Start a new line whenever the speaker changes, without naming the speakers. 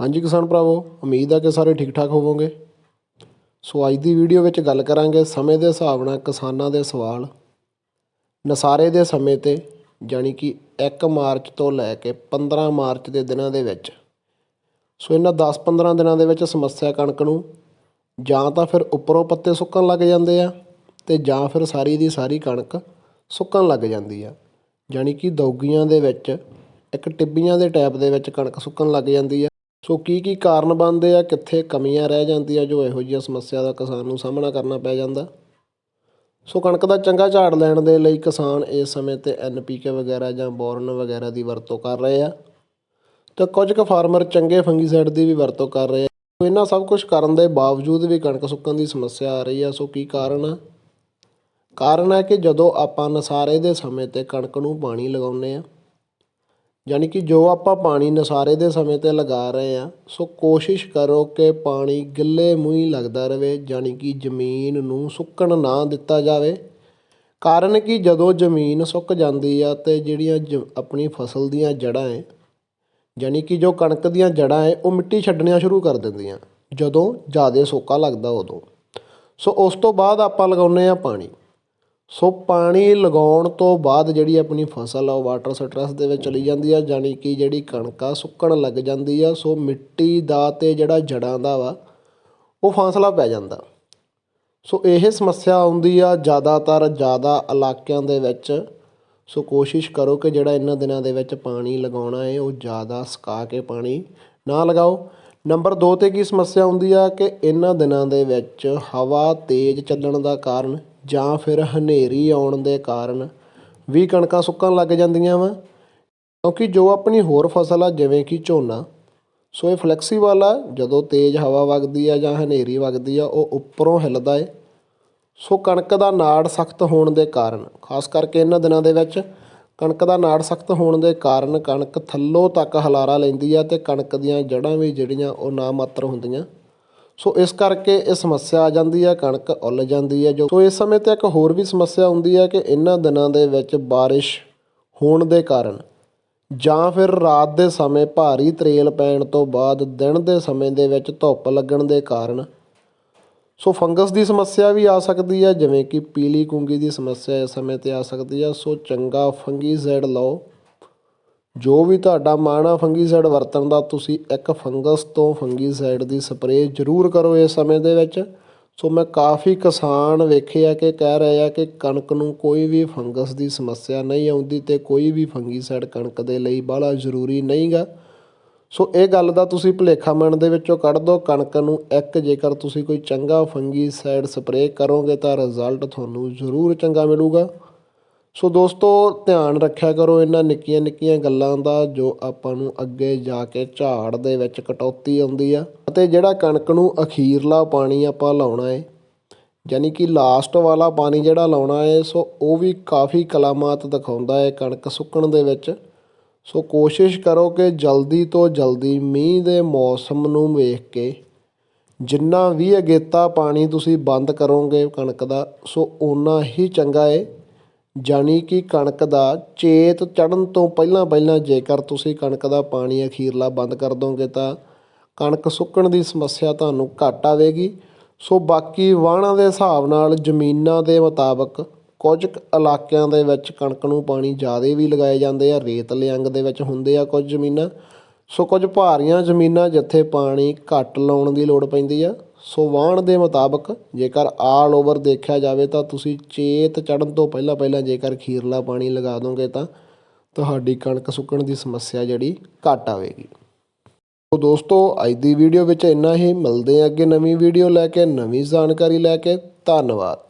ਹਾਂਜੀ ਕਿਸਾਨ ਭਰਾਵੋ, ਉਮੀਦ ਹੈ ਕਿ ਸਾਰੇ ਠੀਕ ਠਾਕ ਹੋਵੋਗੇ। ਸੋ ਅੱਜ ਦੀ ਵੀਡੀਓ ਵਿੱਚ ਗੱਲ ਕਰਾਂਗੇ ਸਮੇਂ ਦੇ ਹਿਸਾਬ ਨਾਲ ਕਿਸਾਨਾਂ ਦੇ ਸਵਾਲ। ਨਸਾਰੇ ਦੇ ਸਮੇਂ ਤੇ, ਜਾਣੀ ਕਿ 1 ਮਾਰਚ ਤੋਂ ਲੈ ਕੇ 15 ਮਾਰਚ ਦੇ ਦਿਨਾਂ ਦੇ ਵਿੱਚ। ਸੋ ਇਹਨਾਂ 10-15 ਦਿਨਾਂ ਦੇ ਵਿੱਚ ਸਮੱਸਿਆ ਕਣਕ ਨੂੰ ਜਾਂ ਤਾਂ ਫਿਰ ਉੱਪਰੋਂ ਪੱਤੇ ਸੁੱਕਣ ਲੱਗ ਜਾਂਦੇ ਆ ਤੇ ਜਾਂ ਫਿਰ ਸਾਰੀ ਦੀ ਸਾਰੀ ਕਣਕ ਸੁੱਕਣ ਲੱਗ ਜਾਂਦੀ ਆ। ਜਾਣੀ ਕਿ ਦੌਗੀਆਂ ਦੇ ਵਿੱਚ, ਇੱਕ ਟਿੱਬੀਆਂ ਦੇ ਟੈਪ ਦੇ ਵਿੱਚ ਕਣਕ ਸੁੱਕਣ ਲੱਗ ਜਾਂਦੀ ਆ। ਸੋ ਕੀ ਕੀ ਕਾਰਨ ਬਣਦੇ ਆ, ਕਿੱਥੇ ਕਮੀਆਂ ਰਹਿ ਜਾਂਦੀਆਂ ਜੋ ਇਹੋ ਜਿਹੀਆਂ ਸਮੱਸਿਆ ਦਾ ਕਿਸਾਨ ਨੂੰ ਸਾਹਮਣਾ ਕਰਨਾ ਪੈ ਜਾਂਦਾ? ਸੋ ਕਣਕ ਦਾ ਚੰਗਾ ਝਾੜ ਲੈਣ ਦੇ ਲਈ ਕਿਸਾਨ ਇਸ ਸਮੇਂ ਤੇ ਐਨਪੀਕੇ ਵਗੈਰਾ ਜਾਂ ਬੋਰਨ ਵਗੈਰਾ ਦੀ ਵਰਤੋਂ ਕਰ ਰਹੇ ਆ ਤੇ ਕੁਝ ਕੁ ਫਾਰਮਰ ਚੰਗੇ ਫੰਗੀਸਾਈਡ ਦੀ ਵੀ ਵਰਤੋਂ ਕਰ ਰਹੇ ਆ। ਸੋ ਇਹਨਾਂ ਸਭ ਕੁਝ ਕਰਨ ਦੇ ਬਾਵਜੂਦ ਵੀ ਕਣਕ ਸੁੱਕਣ ਦੀ ਸਮੱਸਿਆ ਆ ਰਹੀ ਆ, ਸੋ ਕੀ ਕਾਰਨ ਆ? ਕਾਰਨ ਹੈ ਕਿ ਜਦੋਂ ਆਪਾਂ ਨਸਾਰੇ ਦੇ ਸਮੇਂ ਤੇ ਕਣਕ ਨੂੰ ਪਾਣੀ ਲਗਾਉਂਦੇ ਆ ਯਾਨੀ ਕਿ ਜੋ ਆਪਾਂ ਪਾਣੀ ਨਸਾਰੇ ਦੇ ਸਮੇਂ ਤੇ ਲਗਾ ਰਹੇ ਹਾਂ, ਸੋ ਕੋਸ਼ਿਸ਼ ਕਰੋ ਕਿ ਪਾਣੀ ਗਿੱਲੇ ਮੂੰਹ ਹੀ ਲੱਗਦਾ ਰਹੇ, ਯਾਨੀ ਕਿ ਜ਼ਮੀਨ ਨੂੰ ਸੁੱਕਣ ਨਾ ਦਿੱਤਾ ਜਾਵੇ। ਕਾਰਨ ਕਿ ਜਦੋਂ ਜ਼ਮੀਨ ਸੁੱਕ ਜਾਂਦੀ ਆ ਤੇ ਜਿਹੜੀਆਂ ਜ- ਆਪਣੀ ਫਸਲ ਦੀਆਂ ਜੜ੍ਹਾਂ ਹੈ ਯਾਨੀ ਕਿ ਜੋ ਕਣਕ ਦੀਆਂ ਜੜ੍ਹਾਂ ਹੈ ਉਹ ਮਿੱਟੀ ਛੱਡਣੀਆਂ ਸ਼ੁਰੂ ਕਰ ਦਿੰਦੀਆਂ, ਜਦੋਂ ਜ਼ਿਆਦਾ ਸੋਕਾ ਲੱਗਦਾ ਉਦੋਂ। ਸੋ ਉਸ ਤੋਂ ਬਾਅਦ ਆਪਾਂ ਲਗਾਉਂਦੇ ਹਾਂ ਪਾਣੀ। ਸੋ ਪਾਣੀ ਲਗਾਉਣ ਤੋਂ ਬਾਅਦ ਜਿਹੜੀ ਆਪਣੀ ਫਸਲ ਆ ਉਹ ਵਾਟਰ ਸਟਰੈਸ ਦੇ ਵਿੱਚ ਚਲੀ ਜਾਂਦੀ ਆ, ਜਾਣੀ ਕਿ ਜਿਹੜੀ ਕਣਕ ਆ ਸੁੱਕਣ ਲੱਗ ਜਾਂਦੀ ਆ, ਸੋ ਮਿੱਟੀ ਦਾ ਅਤੇ ਜਿਹੜਾ ਜੜ੍ਹਾਂ ਦਾ ਵਾ, ਉਹ ਫਾਸਲਾ ਪੈ ਜਾਂਦਾ। ਸੋ ਇਹ ਸਮੱਸਿਆ ਆਉਂਦੀ ਆ ਜ਼ਿਆਦਾਤਰ ਜ਼ਿਆਦਾ ਇਲਾਕਿਆਂ ਦੇ ਵਿੱਚ। ਸੋ ਕੋਸ਼ਿਸ਼ ਕਰੋ ਕਿ ਜਿਹੜਾ ਇਹਨਾਂ ਦਿਨਾਂ ਦੇ ਵਿੱਚ ਪਾਣੀ ਲਗਾਉਣਾ ਹੈ ਉਹ ਜ਼ਿਆਦਾ ਸੁਕਾ ਕੇ ਪਾਣੀ ਨਾ ਲਗਾਓ। ਨੰਬਰ 2 ਤੇ ਕੀ ਸਮੱਸਿਆ ਆਉਂਦੀ ਆ ਕਿ ਇਹਨਾਂ ਦਿਨਾਂ ਦੇ ਵਿੱਚ ਹਵਾ ਤੇਜ਼ ਚੱਲਣ ਦਾ ਕਾਰਨ ਜਾਂ ਫਿਰ ਹਨੇਰੀ ਆਉਣ ਦੇ ਕਾਰਨ ਵੀ ਕਣਕਾਂ ਸੁੱਕਣ ਲੱਗ ਜਾਂਦੀਆਂ ਵਾ। ਕਿਉਂਕਿ ਜੋ ਆਪਣੀ ਹੋਰ ਫਸਲ ਆ, ਜਿਵੇਂ ਕਿ ਝੋਨਾ, ਸੋ ਇਹ ਫਲੈਕਸੀਬਲ ਆ, ਜਦੋਂ ਤੇਜ਼ ਹਵਾ ਵਗਦੀ ਆ ਜਾਂ ਹਨੇਰੀ ਵਗਦੀ ਆ, ਉਹ ਉੱਪਰੋਂ ਹਿੱਲਦਾ ਏ। ਸੋ ਕਣਕ ਦਾ ਨਾੜ ਸਖਤ ਹੋਣ ਦੇ ਕਾਰਨ, ਖਾਸ ਕਰਕੇ ਇਹਨਾਂ ਦਿਨਾਂ ਦੇ ਵਿੱਚ ਕਣਕ ਦਾ ਨਾੜ ਸਖਤ ਹੋਣ ਦੇ ਕਾਰਨ ਕਣਕ ਥੱਲੋਂ ਤੱਕ ਹਲਾਰਾ ਲੈਂਦੀ ਆ ਤੇ ਕਣਕ ਦੀਆਂ ਜੜ੍ਹਾਂ ਵੀ ਜਿਹੜੀਆਂ ਉਹ ਨਾ ਮਾਤਰ ਹੁੰਦੀਆਂ। ਸੋ ਇਸ ਕਰਕੇ ਇਹ ਸਮੱਸਿਆ ਆ ਜਾਂਦੀ ਹੈ, ਕਣਕ ਉੱਲ ਜਾਂਦੀ ਹੈ ਜੋ। ਸੋ ਇਸ ਸਮੇਂ ਤੇ ਇੱਕ ਹੋਰ ਵੀ ਸਮੱਸਿਆ ਹੁੰਦੀ ਹੈ ਕਿ ਇਹਨਾਂ ਦਿਨਾਂ ਦੇ ਵਿੱਚ ਬਾਰਿਸ਼ ਹੋਣ ਦੇ ਕਾਰਨ ਜਾਂ ਫਿਰ ਰਾਤ ਦੇ ਸਮੇਂ ਭਾਰੀ ਤਰੇਲ ਪੈਣ ਤੋਂ ਬਾਅਦ ਦਿਨ ਦੇ ਸਮੇਂ ਦੇ ਵਿੱਚ ਧੁੱਪ ਲੱਗਣ ਦੇ ਕਾਰਨ ਸੋ ਫੰਗਸ ਦੀ ਸਮੱਸਿਆ ਵੀ ਆ ਸਕਦੀ ਹੈ, ਜਿਵੇਂ ਕਿ ਪੀਲੀ ਕੁੰਗੀ ਦੀ ਸਮੱਸਿਆ ਇਸ ਸਮੇਂ ਤੇ ਆ ਸਕਦੀ ਹੈ। ਸੋ ਚੰਗਾ ਫੰਗੀਸਾਈਡ ਲਓ। ਜੋ ਵੀ ਤੁਹਾਡਾ ਮਨ ਆ ਫੰਗੀਸਾਈਡ ਵਰਤਣ ਦਾ, ਤੁਸੀਂ ਇੱਕ ਫੰਗਸ ਤੋਂ ਫੰਗੀਸਾਈਡ ਦੀ ਸਪਰੇਅ ਜ਼ਰੂਰ ਕਰੋ ਇਸ ਸਮੇਂ ਦੇ ਵਿੱਚ। ਸੋ ਮੈਂ ਕਾਫੀ ਕਿਸਾਨ ਵੇਖੇ ਆ ਕਿ ਕਹਿ ਰਹੇ ਆ ਕਿ ਕਣਕ ਨੂੰ ਕੋਈ ਵੀ ਫੰਗਸ ਦੀ ਸਮੱਸਿਆ ਨਹੀਂ ਆਉਂਦੀ ਤੇ ਕੋਈ ਵੀ ਫੰਗੀਸਾਈਡ ਕਣਕ ਦੇ ਲਈ ਬਾਹਲਾ ਜ਼ਰੂਰੀ ਨਹੀਂਗਾ। ਸੋ ਇਹ ਗੱਲ ਦਾ ਤੁਸੀਂ ਭੁਲੇਖਾ ਮਨ ਦੇ ਵਿੱਚੋਂ ਕੱਢ ਦਿਓ ਕਣਕ ਨੂੰ ਇੱਕ ਜੇਕਰ ਤੁਸੀਂ ਕੋਈ ਚੰਗਾ ਫੰਗੀਸਾਈਡ ਸਪਰੇਅ ਕਰੋਗੇ ਤਾਂ ਰਿਜ਼ਲਟ ਤੁਹਾਨੂੰ ਜ਼ਰੂਰ ਚੰਗਾ ਮਿਲੂਗਾ। ਸੋ ਦੋਸਤੋ, ਧਿਆਨ ਰੱਖਿਆ ਕਰੋ ਇਹਨਾਂ ਨਿੱਕੀਆਂ ਨਿੱਕੀਆਂ ਗੱਲਾਂ ਦਾ, ਜੋ ਆਪਾਂ ਨੂੰ ਅੱਗੇ ਜਾ ਕੇ ਝਾੜ ਦੇ ਵਿੱਚ ਕਟੌਤੀ ਆਉਂਦੀ ਆ। ਅਤੇ ਜਿਹੜਾ ਕਣਕ ਨੂੰ ਅਖੀਰਲਾ ਪਾਣੀ ਆਪਾਂ ਲਾਉਣਾ ਹੈ ਯਾਨੀ ਕਿ ਲਾਸਟ ਵਾਲਾ ਪਾਣੀ ਜਿਹੜਾ ਲਾਉਣਾ ਹੈ ਸੋ ਉਹ ਵੀ ਕਾਫੀ ਕਲਾਮਾਤ ਦਿਖਾਉਂਦਾ ਹੈ ਕਣਕ ਸੁੱਕਣ ਦੇ ਵਿੱਚ। ਸੋ ਕੋਸ਼ਿਸ਼ ਕਰੋ ਕਿ ਜਲਦੀ ਤੋਂ ਜਲਦੀ ਮੀਂਹ ਦੇ ਮੌਸਮ ਨੂੰ ਵੇਖ ਕੇ ਜਿੰਨਾ ਵੀ ਅਗੇਤਾ ਪਾਣੀ ਤੁਸੀਂ ਬੰਦ ਕਰੋਗੇ ਕਣਕ ਦਾ, ਸੋ ਓਨਾ ਹੀ ਚੰਗਾ ਏ। ਜਾਣੀ ਕਿ ਕਣਕ ਦਾ ਚੇਤ ਚੜ੍ਹਨ ਤੋਂ ਪਹਿਲਾਂ ਪਹਿਲਾਂ ਜੇਕਰ ਤੁਸੀਂ ਕਣਕ ਦਾ ਪਾਣੀ ਅਖੀਰਲਾ ਬੰਦ ਕਰ ਦੋਗੇ ਤਾਂ ਕਣਕ ਸੁੱਕਣ ਦੀ ਸਮੱਸਿਆ ਤੁਹਾਨੂੰ ਘੱਟ ਆਵੇਗੀ। ਸੋ ਬਾਕੀ ਵਾਹਣਾਂ ਦੇ ਹਿਸਾਬ ਨਾਲ ਜ਼ਮੀਨਾਂ ਦੇ ਮੁਤਾਬਕ ਕੁਝ ਇਲਾਕਿਆਂ ਦੇ ਵਿੱਚ ਕਣਕ ਨੂੰ ਪਾਣੀ ਜ਼ਿਆਦਾ ਵੀ ਲਗਾਏ ਜਾਂਦੇ ਆ ਰੇਤ ਲਿਆਂਗ ਦੇ ਵਿੱਚ ਹੁੰਦੇ ਆ ਕੁਝ ਜ਼ਮੀਨਾਂ। ਸੋ ਕੁਝ ਭਾਰੀਆਂ ਜ਼ਮੀਨਾਂ ਜਿੱਥੇ ਪਾਣੀ ਘੱਟ ਲਾਉਣ ਦੀ ਲੋੜ ਪੈਂਦੀ ਆ। ਸੋ ਵਾਹਣ ਦੇ ਮੁਤਾਬਕ ਜੇਕਰ ਆਲ ਓਵਰ ਦੇਖਿਆ ਜਾਵੇ ਤਾਂ ਤੁਸੀਂ ਚੇਤ ਚੜਨ ਤੋਂ ਪਹਿਲਾਂ ਪਹਿਲਾਂ ਜੇਕਰ ਖੀਰਲਾ ਪਾਣੀ ਲਗਾ ਦੋਗੇ ਤਾਂ ਤੁਹਾਡੀ ਕਣਕ ਸੁੱਕਣ ਦੀ ਸਮੱਸਿਆ ਜਿਹੜੀ ਘੱਟ ਆਵੇਗੀ। ਸੋ ਦੋਸਤੋ, ਅੱਜ ਦੀ ਵੀਡੀਓ ਵਿੱਚ ਇੰਨਾ ਹੀ। ਮਿਲਦੇ ਆ ਅੱਗੇ ਨਵੀਂ ਵੀਡੀਓ ਲੈ ਕੇ, ਨਵੀਂ ਜਾਣਕਾਰੀ ਲੈ ਕੇ। ਧੰਨਵਾਦ।